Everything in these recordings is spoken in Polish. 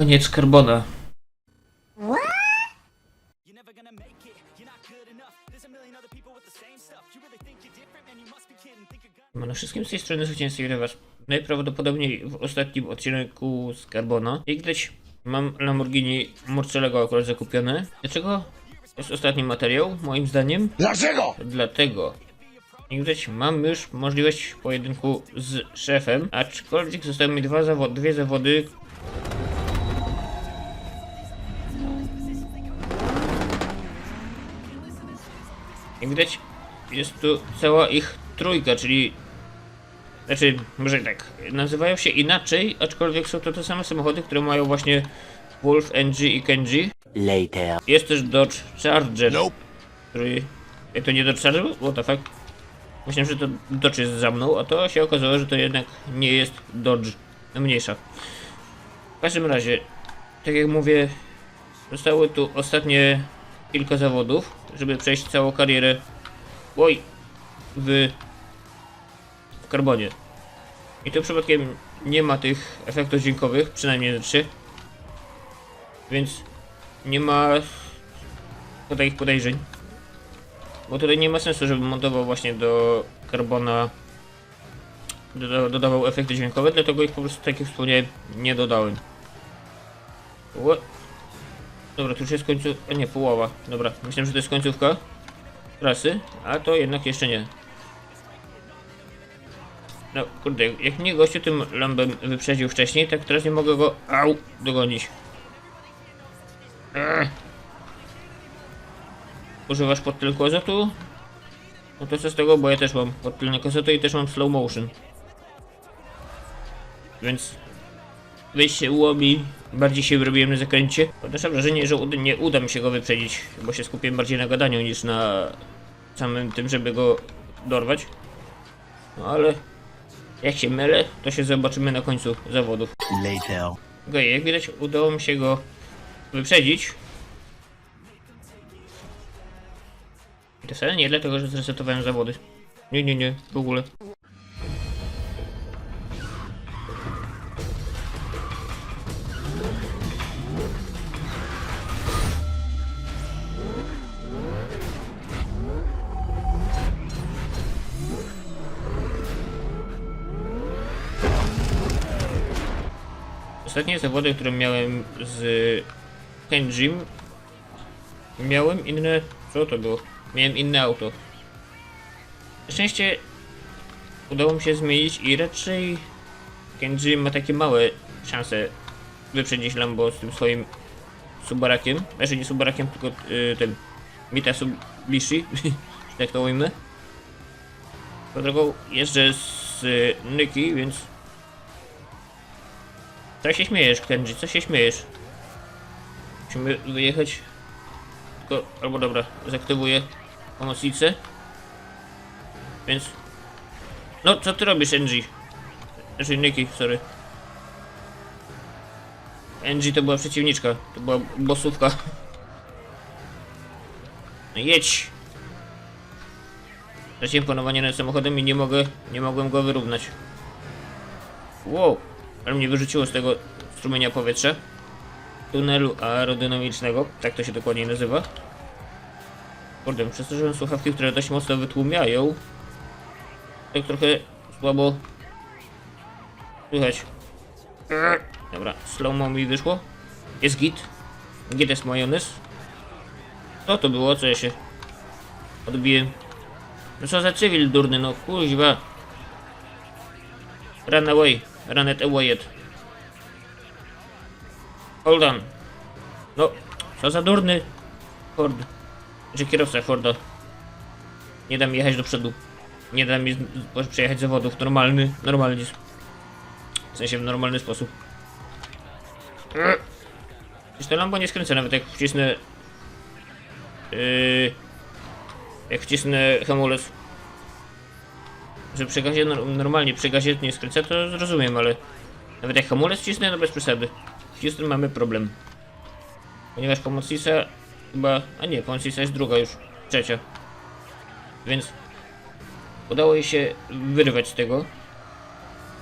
Koniec karbona. You're never gonna make it, you're not good enough. There's a million other people with the same stuff. You really think you're different, man? You must be kidding. Think you're gonna. No wszystkim z tej strony zwycięzcy was najprawdopodobniej w ostatnim odcinku z Carbona. Jak widać mam Lamborghini Murcielago akurat zakupione. Dlaczego? To jest ostatni materiał, moim zdaniem. Dlaczego? Dlatego. Jak widać mam już możliwość pojedynku z szefem, aczkolwiek zostały mi dwa zawo dwie zawody. Jak widać jest tu cała ich trójka, czyli znaczy, może tak, nazywają się inaczej, aczkolwiek są to te same samochody, które mają właśnie Wolf, NG i Kenji. Later. Jest też Dodge Charger, Nope. który... Jak to nie Dodge Charger? What the fuck? Myślałem, że to Dodge jest za mną, a to się okazało, że to jednak nie jest Dodge. No mniejsza. W każdym razie, tak jak mówię, zostały tu ostatnie kilka zawodów, żeby przejść całą karierę. Oj! W, w karbonie. I tu przypadkiem nie ma tych efektów dźwiękowych, przynajmniej na trzy. Więc nie ma tutaj ich podejrzeń. Bo tutaj nie ma sensu, żebym montował właśnie do Carbona doda dodawał efekty dźwiękowe, dlatego ich po prostu tak jak wspomniałem nie dodałem. What? Dobra, tu już jest końcu... A nie, połowa. Dobra, myślałem, że to jest końcówka trasy, a to jednak jeszcze nie. No kurde, jak mnie gościu tym lambem wyprzedził wcześniej, tak teraz nie mogę go au, dogonić. Ech. Używasz podtylku azotu? No to co z tego, bo ja też mam podtylnek azotu i też mam slow motion. Więc wyjść się łomi, bardziej się wyrobiłem na zakręcie. Odnoszę wrażenie, że nie uda mi się go wyprzedzić, bo się skupiłem bardziej na gadaniu niż na samym tym, żeby go dorwać. No ale jak się mylę, to się zobaczymy na końcu zawodów. Later. Okej, jak widać udało mi się go wyprzedzić. I to wcale nie dlatego, że zresetowałem zawody. Nie, nie, nie, w ogóle. Ostatnie zawody, które miałem z Kenjim, miałem inne. Co to było? Miałem inne auto. Na szczęście udało mi się zmienić i raczej Kenji ma takie małe szanse wyprzedzić Lambo z tym swoim Subarakiem. Znaczy nie Subarakiem, tylko y, tym Mitsubishi, jak to ujmę. Po drogą jeżdżę z Nyki, więc co się śmiejesz, Kenji? Co się śmiejesz? Musimy wyjechać. Tylko, albo dobra, zaktywuję pomocnicę. Więc... No, co ty robisz, NG? Znaczy, Nikki, sorry. NG to była przeciwniczka, to była bossówka. No jedź! Straciłem panowanie nad samochodem i nie mogę, nie mogłem go wyrównać. Wow, ale mnie wyrzuciło z tego strumienia powietrza. Tunelu aerodynamicznego, tak to się dokładnie nazywa. Kurde, przestrzeżyłem słuchawki, które dość mocno wytłumiają. Tak trochę słabo słychać. Dobra, slow mi wyszło. Jest git. Git jest majonez. Co to było? Co ja się odbiłem? No co za cywil durny, no kuźwa. Run away. Run it away it. Hold on. No, co za durny Ford. Czy kierowca Forda. Nie da mi jechać do przodu. Nie da mi przejechać zawodów. Normalny, normalnie. W sensie w normalny sposób. Przecież to Lambo nie skręca nawet jak wcisnę... Yy, jak wcisnę hamulec. Że przy gazie, nor- normalnie przy gazie nie skręca, to zrozumiem, ale... Nawet jak hamulec wcisnę, to bez przesady. W Houston mamy problem. Ponieważ pomocnica chyba... A nie, pomocnica jest druga już. Trzecia. Więc... Udało jej się wyrwać z tego.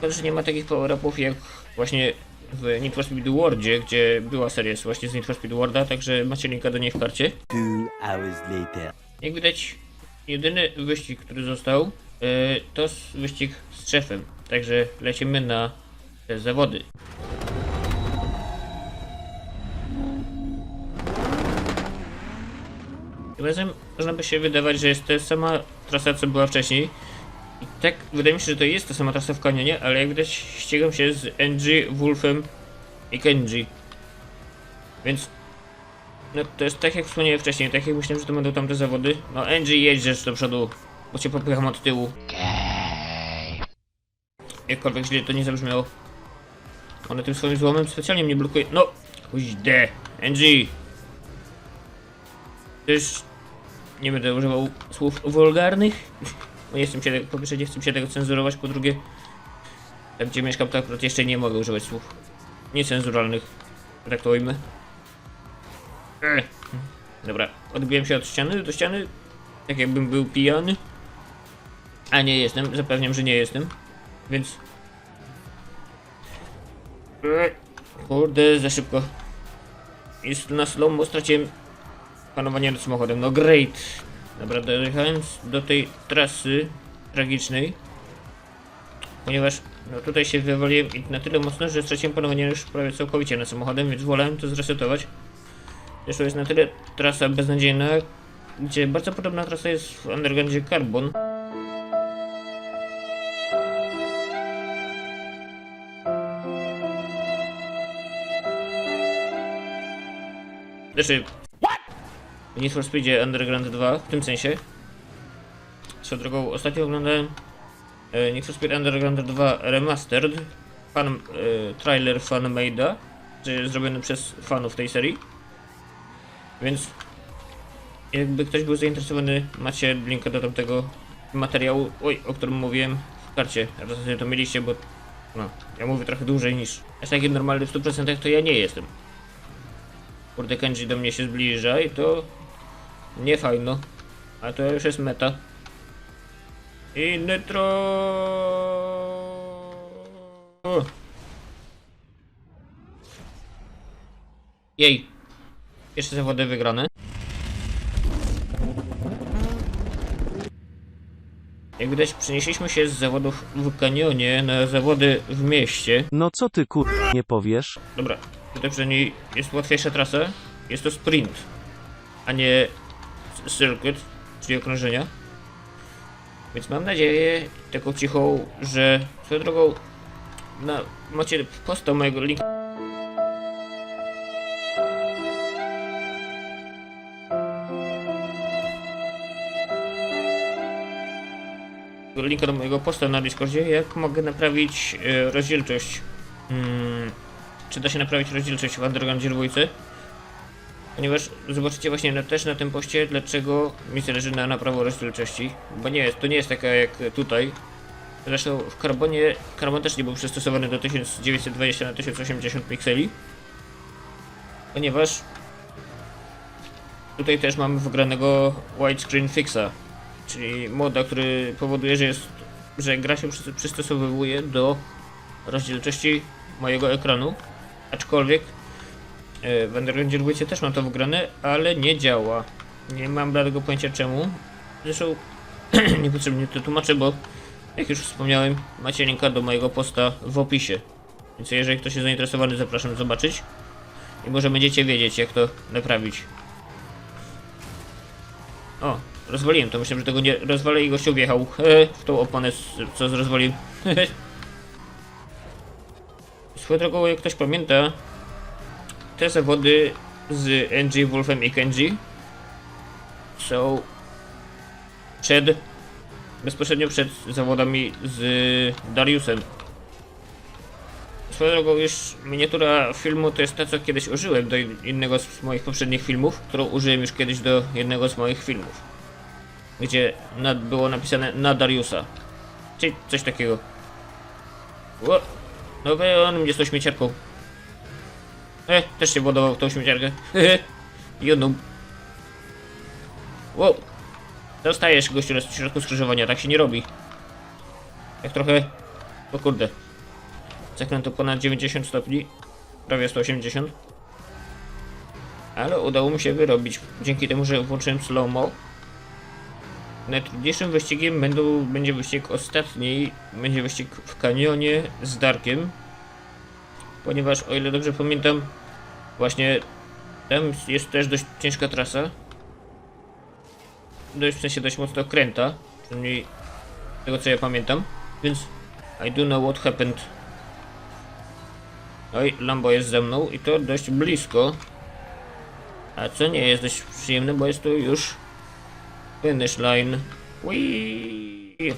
Tylko, że nie ma takich power-upów jak właśnie w Need for Speed Worldzie, gdzie była seria właśnie z Need for Speed Worlda, także macie linka do niej w karcie. Jak widać, jedyny wyścig, który został, to s- wyścig z szefem. Także lecimy na te zawody. Tym razem można by się wydawać, że jest to sama trasa, co była wcześniej. I tak, wydaje mi się, że to jest ta sama trasa w kanionie, ale jak widać, ścigam się z NG, Wolfem i Kenji. Więc no to jest tak jak wspomniałem wcześniej, tak jak myślałem, że to będą tamte zawody. No jedź rzecz do przodu, bo cię popycham od tyłu. Jakkolwiek źle to nie zabrzmiało. One tym swoim złomem specjalnie mnie blokuje. No! Kuźde! Angie! Też nie będę używał słów wulgarnych. Nie chcę się tego, po pierwsze nie chcę się tego cenzurować, po drugie tam gdzie mieszkam tak akurat jeszcze nie mogę używać słów niecenzuralnych. Tak to ujmę. Ech. Dobra, odbiłem się od ściany do ściany, tak jakbym był pijany. A nie jestem, zapewniam, że nie jestem. Więc... Kurde, za szybko. Jest na slow straciłem panowanie nad samochodem. No great. Dobra, dojechałem do tej trasy tragicznej. Ponieważ no tutaj się wywaliłem i na tyle mocno, że straciłem panowanie już prawie całkowicie nad samochodem, więc wolałem to zresetować. Zresztą jest na tyle trasa beznadziejna, gdzie bardzo podobna trasa jest w Undergroundzie Carbon. Znaczy, w Need for Speedzie Underground 2, w tym sensie. Swoją drogą, ostatnio oglądałem e, Need for Speed Underground 2 Remastered, fan, e, trailer fanmade'a, czyli zrobiony przez fanów tej serii. Więc jakby ktoś był zainteresowany, macie linka do tamtego materiału, oj, o którym mówiłem w karcie. A w zasadzie to mieliście, bo no, ja mówię trochę dłużej niż aż taki normalny w 100% to ja nie jestem. Kurde, Kenji do mnie się zbliża i to nie fajno, a to już jest meta. I Nitro... Jej. Pierwsze zawody wygrane. Jak widać, przenieśliśmy się z zawodów w kanionie na zawody w mieście. No co ty kur... nie powiesz? Dobra, przynajmniej jest łatwiejsza trasa. Jest to sprint, a nie circuit, czyli okrążenia. Więc mam nadzieję, taką cichą, że swoją drogą na, macie posta mojego linku. linka do mojego posta na Discordzie, jak mogę naprawić e, rozdzielczość. Mm, czy da się naprawić rozdzielczość w Undergroundzie 2? Ponieważ zobaczycie właśnie na, też na tym poście, dlaczego mi zależy na naprawu rozdzielczości. Bo nie jest, to nie jest taka jak tutaj. Zresztą w Carbonie, Carbon też nie był przystosowany do 1920 na 1080 pikseli. Ponieważ tutaj też mamy wgranego widescreen fixa, czyli moda, który powoduje, że jest, że gra się przy- przystosowuje do rozdzielczości mojego ekranu, aczkolwiek w Undergroundzie 2 też mam to wgrane, ale nie działa. Nie mam bladego pojęcia czemu. Zresztą niepotrzebnie to tłumaczę, bo jak już wspomniałem, macie linka do mojego posta w opisie. Więc jeżeli ktoś jest zainteresowany, zapraszam zobaczyć. I może będziecie wiedzieć, jak to naprawić. O, rozwaliłem to. Myślałem, że tego nie rozwalę i gościu wjechał e, w tą oponę, co rozwalił. Swoją drogą, jak ktoś pamięta, te zawody z NG, Wolfem i Kenji są przed, bezpośrednio przed zawodami z Dariusem. Swoją drogą, już miniatura filmu to jest ta, co kiedyś użyłem do innego z moich poprzednich filmów, którą użyłem już kiedyś do jednego z moich filmów. Gdzie nad, było napisane na Dariusa. Czyli coś takiego. No on mnie z tą śmieciarką. E, też się władował w tą śmieciarkę. Hehe. Jedną. Wow. Dostajesz gościu na środku skrzyżowania, tak się nie robi. Jak trochę... O kurde. zakrętu ponad 90 stopni, prawie 180. Ale udało mi się wyrobić, dzięki temu, że włączyłem slow-mo. Najtrudniejszym wyścigiem będą, będzie wyścig ostatni, będzie wyścig w kanionie z Darkiem. Ponieważ, o ile dobrze pamiętam, właśnie tam jest też dość ciężka trasa. Dość, w sensie dość mocno kręta, przynajmniej tego co ja pamiętam. Więc I do know what happened. Oj, Lambo jest ze mną i to dość blisko. A co nie jest dość przyjemne, bo jest tu już finish line. Whee!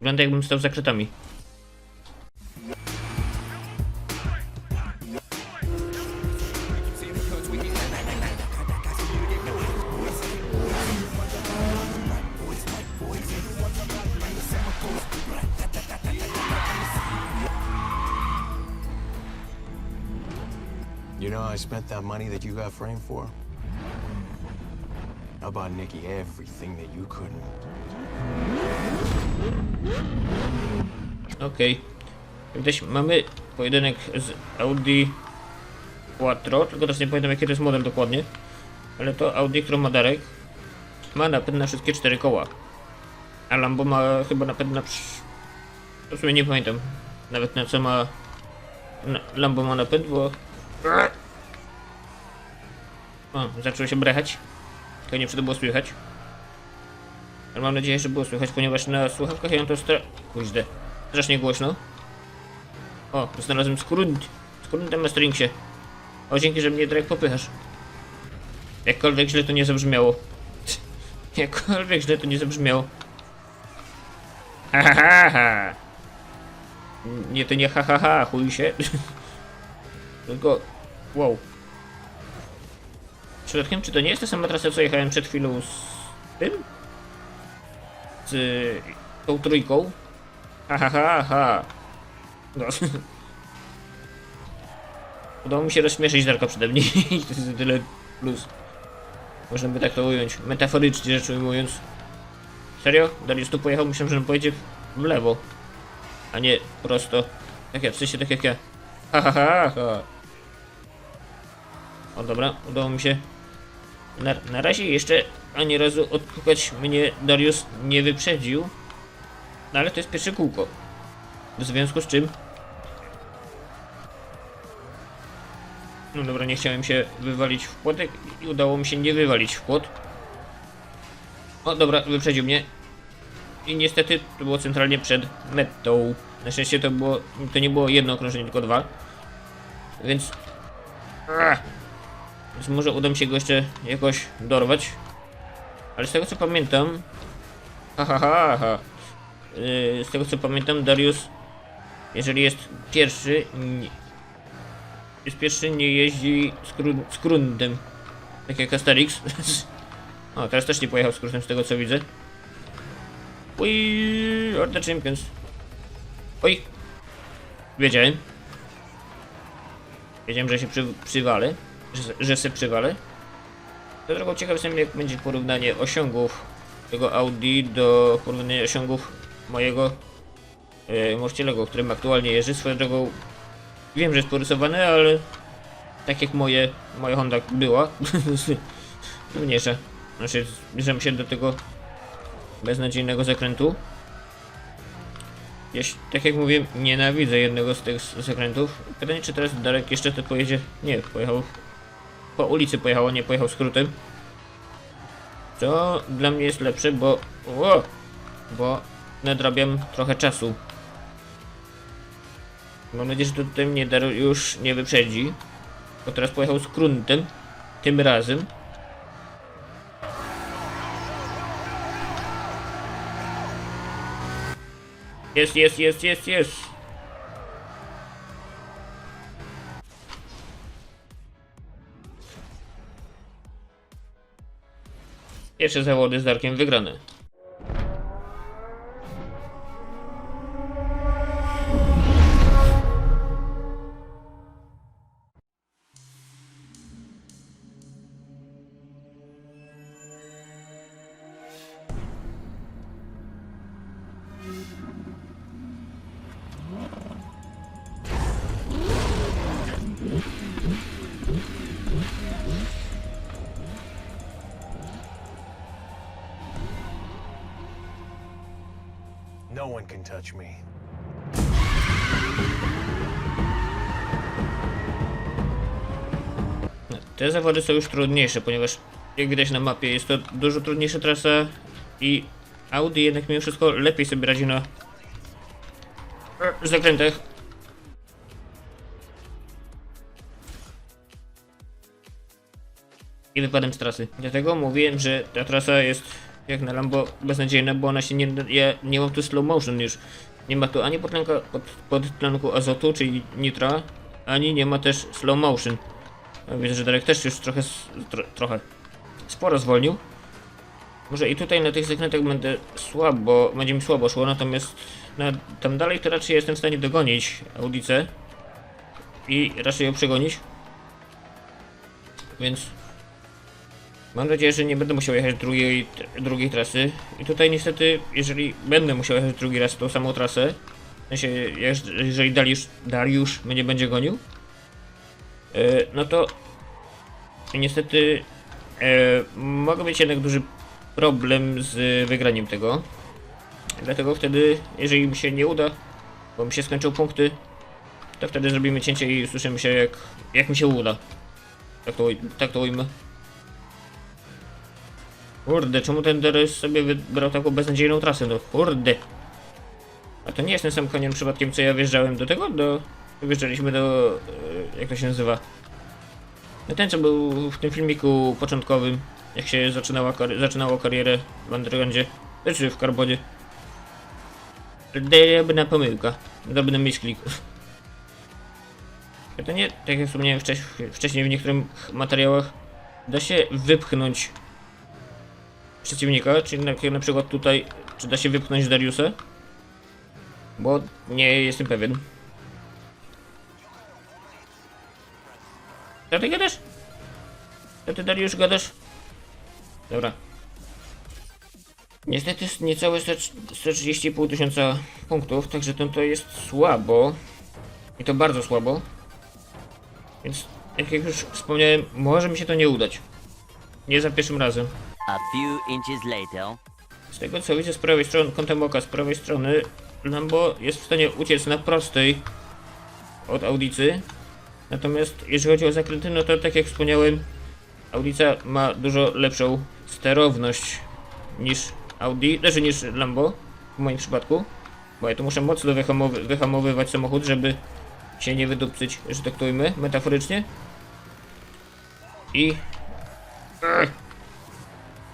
Wygląda jakbym stał za kratami. You know, I spent that money that you got framed for. I bought Nikki everything that you couldn't. Okej. Jak Widać, mamy pojedynek z Audi Quattro, tylko też nie pamiętam jaki to jest model dokładnie. Ale to Audi, którą ma Darek, ma napęd na wszystkie cztery koła. A Lambo ma chyba napęd na... W sumie nie pamiętam nawet na co ma... Lambo ma napęd, bo... O, zaczęło się brechać. To nie czy było słychać. Ale mam nadzieję, że było słychać, ponieważ na słuchawkach ja to stra... Kuźde. Strasznie głośno. O, znalazłem skrunt. Skruntem na stringsie. O, dzięki, że mnie Drake popychasz. Jakkolwiek źle to nie zabrzmiało. Jakkolwiek źle to nie zabrzmiało. Ha ha ha ha. Nie, to nie ha ha ha, chuj się. Tylko... Wow. Przypadkiem, czy to nie jest ta sama trasa, co jechałem przed chwilą z tym? Z tą trójką? Ha ha ha ha. No. Udało mi się rozśmieszyć Darka przede mnie i to jest tyle plus. Można by tak to ująć, metaforycznie rzecz ujmując. Serio? Darius tu pojechał, myślałem, że on pojedzie w lewo. A nie prosto. Tak jak, w sensie tak jak ja. Ha ha ha ha. O dobra, udało mi się. Na, na razie jeszcze ani razu odpukać mnie Darius nie wyprzedził. No ale to jest pierwsze kółko. W związku z czym... No dobra, nie chciałem się wywalić w płotek i udało mi się nie wywalić w płot. O dobra, wyprzedził mnie. I niestety to było centralnie przed metą. Na szczęście to było, to nie było jedno okrążenie, tylko dwa. Więc... Więc może uda mi się go jeszcze jakoś dorwać. Ale z tego co pamiętam... Ha ha ha ha. Yy, z tego co pamiętam, Darius, jeżeli jest pierwszy, nie, jest pierwszy, nie jeździ skru, skruntem, tak jak Asterix. o, teraz też nie pojechał skrótem z tego co widzę. Ui, Order Champions. Oj, wiedziałem. Wiedziałem, że się przy, przywalę, że, że się przywalę. To drogą ciekaw jestem, jak będzie porównanie osiągów tego Audi do porównania osiągów mojego e, Morcielego, którym aktualnie jeżdżę. Swoją drogą wiem, że jest porysowany, ale tak jak moje, moja Honda była, mniejsza. Znaczy, zbliżam się do tego beznadziejnego zakrętu. Jeśli, tak jak mówiłem, nienawidzę jednego z tych zakrętów. Pytanie, czy teraz Darek jeszcze to pojedzie? Nie, pojechał po ulicy pojechał, a nie pojechał skrótem. Co dla mnie jest lepsze, bo... O, bo nadrabiam trochę czasu. Mam nadzieję, że tutaj mnie już nie wyprzedzi. Bo teraz pojechał z gruntem. Tym razem. Jest, jest, jest, jest, jest. Pierwsze zawody z Darkiem wygrane. No one can touch me. Te zawody są już trudniejsze, ponieważ jak widać na mapie jest to dużo trudniejsza trasa i Audi jednak mimo wszystko lepiej sobie radzi na zakrętach. I wypadem z trasy. Dlatego mówiłem, że ta trasa jest jak na Lambo beznadziejna, bo ona się nie... Ja nie mam tu slow motion już. Nie ma tu ani podtlenka, pod, podtlenku azotu, czyli nitra, ani nie ma też slow motion. No, Widzę, że Darek też już trochę, tro, trochę sporo zwolnił. Może i tutaj na tych zakrętach będę słabo, będzie mi słabo szło, natomiast na, tam dalej to raczej jestem w stanie dogonić Audicę i raczej ją przegonić. Więc mam nadzieję, że nie będę musiał jechać drugiej, drugiej trasy. I tutaj niestety, jeżeli będę musiał jechać drugi raz tą samą trasę, w sensie, jeż- jeżeli Dariusz, Dariusz mnie będzie gonił, E, no to niestety e, mogę mieć jednak duży problem z wygraniem tego. Dlatego wtedy, jeżeli mi się nie uda, bo mi się skończą punkty, to wtedy zrobimy cięcie i słyszymy się jak, jak mi się uda. Tak to, tak to ujmę. Kurde, czemu ten DRS sobie wybrał taką beznadziejną trasę? No kurde. A to nie jest ten sam koniec przypadkiem, co ja wjeżdżałem do tego? Do... Wjeżdżaliśmy do... e, jak to się nazywa? No ten, co był w tym filmiku początkowym, jak się zaczynała kar- zaczynało karierę w Undergroundzie, czy w Carbonie. Drobna pomyłka. Drobny misklik. To nie, tak jak wspomniałem wcześ- wcześniej w niektórych materiałach, da się wypchnąć przeciwnika, czyli na, na przykład tutaj, czy da się wypchnąć Dariusa? Bo nie jestem pewien. Co ty gadasz? Co ty Dariusz gadasz? Dobra. Niestety niecałe 100 130,5 tysiąca punktów, także to, to jest słabo. I to bardzo słabo. Więc, jak już wspomniałem, może mi się to nie udać. Nie za pierwszym razem. A few inches later. Z tego co widzę z prawej strony, kątem oka z prawej strony, Lambo jest w stanie uciec na prostej od Audicy. Natomiast jeżeli chodzi o zakręty, no to tak jak wspomniałem, Audica ma dużo lepszą sterowność niż Audi, znaczy niż Lambo w moim przypadku. Bo ja tu muszę mocno wyhamowy, wyhamowywać samochód, żeby się nie wydupcyć, że tak to ujmę, metaforycznie. I Ech.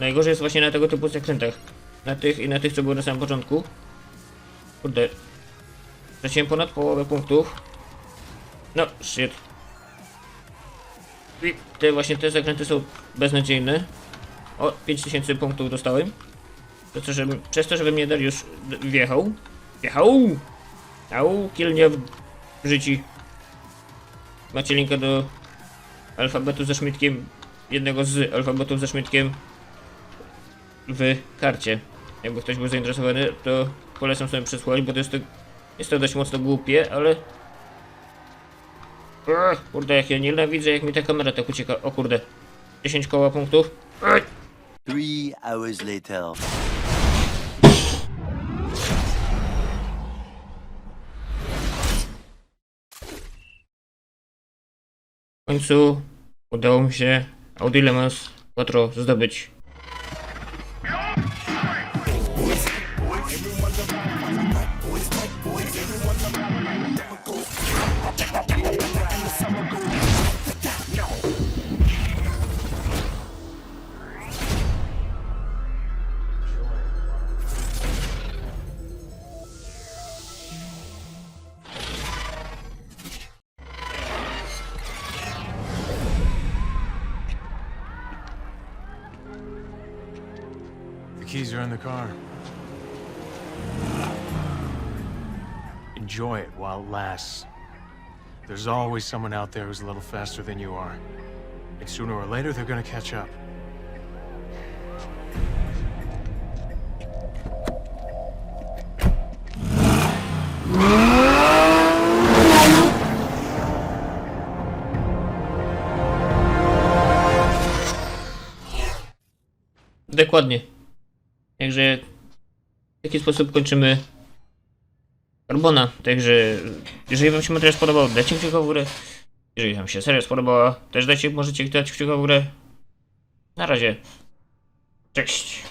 Najgorzej jest właśnie na tego typu zakrętach. Na tych i na tych, co były na samym początku. Kurde. Straciłem ponad połowę punktów. No, shit. I te właśnie te zakręty są beznadziejne. O, 5000 punktów dostałem. To co, żeby, przez to, żeby mnie Dariusz d- wjechał. Wjechał! Au, kilnia w życiu. Macie linka do alfabetu ze szmitkiem. Jednego z alfabetów ze szmitkiem w karcie. Jakby ktoś był zainteresowany, to polecam sobie przesłuchać, bo to jest to, jest to dość mocno głupie, ale... Ach, kurde, jak ja nienawidzę, jak mi ta kamera tak ucieka. O kurde. 10 koła punktów. Ach. Three hours later. W końcu udało mi się Audi Le Mans Quattro zdobyć. Keys are in the car. Enjoy it while it lasts. There's always someone out there who's a little faster than you are. And sooner or later, they're gonna catch up. Dokładnie. Także w taki sposób kończymy Carbona. Także jeżeli wam się materiał spodobał, dajcie kciuka w górę. Jeżeli wam się seria spodobała, też dajcie, możecie dać kciuka w górę. Na razie. Cześć.